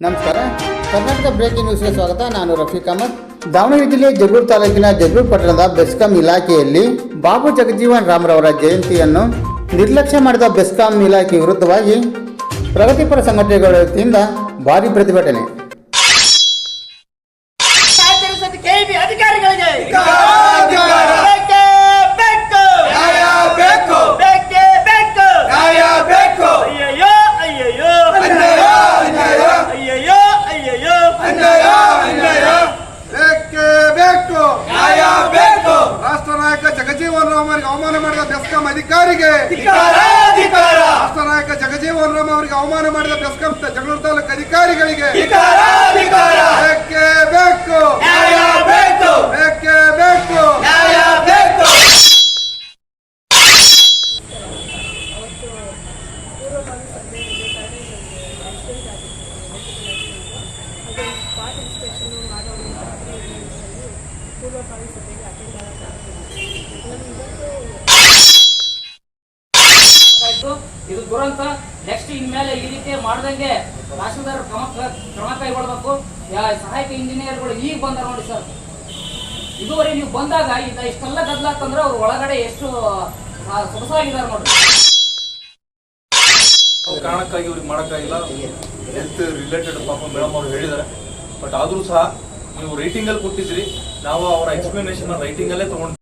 ನಮಸ್ಕಾರ. ಕರ್ನಾಟಕ ಬ್ರೇಕಿಂಗ್ ನ್ಯೂಸ್ಗೆ ಸ್ವಾಗತ. ನಾನು ರಫೀಕ್ ಅಹಮದ್. ದಾವಣಗೆರೆ ಜಿಲ್ಲೆ ಜಗಳೂರು ತಾಲೂಕಿನ ಜಗಳೂರು ಪಟ್ಟಣದ ಬೆಸ್ಕಾಂ ಇಲಾಖೆಯಲ್ಲಿ ಬಾಬು ಜಗಜೀವನ್ ರಾಮ್ರವರ ಜಯಂತಿಯನ್ನು ನಿರ್ಲಕ್ಷ್ಯ ಮಾಡಿದ ಬೆಸ್ಕಾಂ ಇಲಾಖೆ ವಿರುದ್ಧವಾಗಿ ಪ್ರಗತಿಪರ ಸಂಘಟನೆಗಳ ವತಿಯಿಂದ ಭಾರಿ ಪ್ರತಿಭಟನೆ ಆಚರಿಸಿದ ಕೆಬಿ ಅಧಿಕಾರಿಗಳಿಗೆ ಧಿಕ್ಕಾರ! ಬೇಕೇ ಬೇಕು ನ್ಯಾಯ ಬೇಕು! ಬೇಕೇ ಬೇಕು ನ್ಯಾಯ ಬೇಕು! ಅಯ್ಯಯ್ಯೋ ಅಯ್ಯಯ್ಯೋ ಅನ್ಯಾಯ, ಅನ್ಯಾಯ! ಅಯ್ಯಯ್ಯೋ ಅಯ್ಯಯ್ಯೋ ಅನ್ಯಾಯ ಅನ್ಯಾಯ ಬೇಕೇ ಬೇಕು ನ್ಯಾಯ ಬೇಕು ರಾಷ್ಟ್ರ ನಾಯಕ ಜಗಜೀವನ್ ರಾಮ್ ಅವರಿಗೆ ಅವಮಾನ ಮಾಡಿದ ಬೆಸ್ಕಾಂ ಅಧಿಕಾರಿಗೆ ನಾಯಕ ಜಗಜೀವನ್ ರಾಮ್ ಅವರಿಗೆ ಅವಮಾನ ಮಾಡಿದ ಬೆಸ್ಕಾಂ ಜಗಳೂರು ತಾಲೂಕು ಅಧಿಕಾರಿಗಳಿಗೆ ಬೇಕೇ ಬೇಕು ನ್ಯಾಯ ಬೇಕು ಇನ್ಸ್ಪೆಕ್ಷನ್ ಮಾಡೋ ಇದು ದುರಂತ. ನೆಕ್ಸ್ಟ್ ಇನ್ಮೇಲೆ ಈ ರೀತಿ ಮಾಡ್ದಂಗೆ ತಹಶೀಲ್ದಾರ್ ಕ್ರಮ ಕ್ರಮ ಕೈಗೊಳ್ಬೇಕು. ಸಹಾಯಕ ಇಂಜಿನಿಯರ್ಗಳು ಈಗ ಬಂದ ನೋಡಿ ಸರ್. ಇದುವರೆ ನೀವು ಬಂದಾಗ ಇದ ಇಷ್ಟೆಲ್ಲ ಗದ್ದಲಾತಂದ್ರೆ ಅವ್ರು ಒಳಗಡೆ ಎಷ್ಟು ಸೊಗಸಾಗಿದ್ದಾರೆ ನೋಡ್ರಿ. ಕಾರಣಕ್ಕಾಗಿ ಇವ್ರಿಗೆ ಮಾಡೋಕ್ಕಾಗಿಲ್ಲ. ಹೆಲ್ತ್ ರಿಲೇಟೆಡ್ ಪಾಪ ಮೇಡಮ್ ಅವರು ಹೇಳಿದ್ದಾರೆ ಬಟ್ ಆದರೂ ಸಹ ನೀವು ರೈಟಿಂಗಲ್ಲಿ ಕೊಟ್ಟಿದ್ರಿ ನಾವು ಅವರ ಎಕ್ಸ್ಪ್ಲನೇಷನ್ ರೈಟಿಂಗಲ್ಲೇ ತೊಗೊಂಡು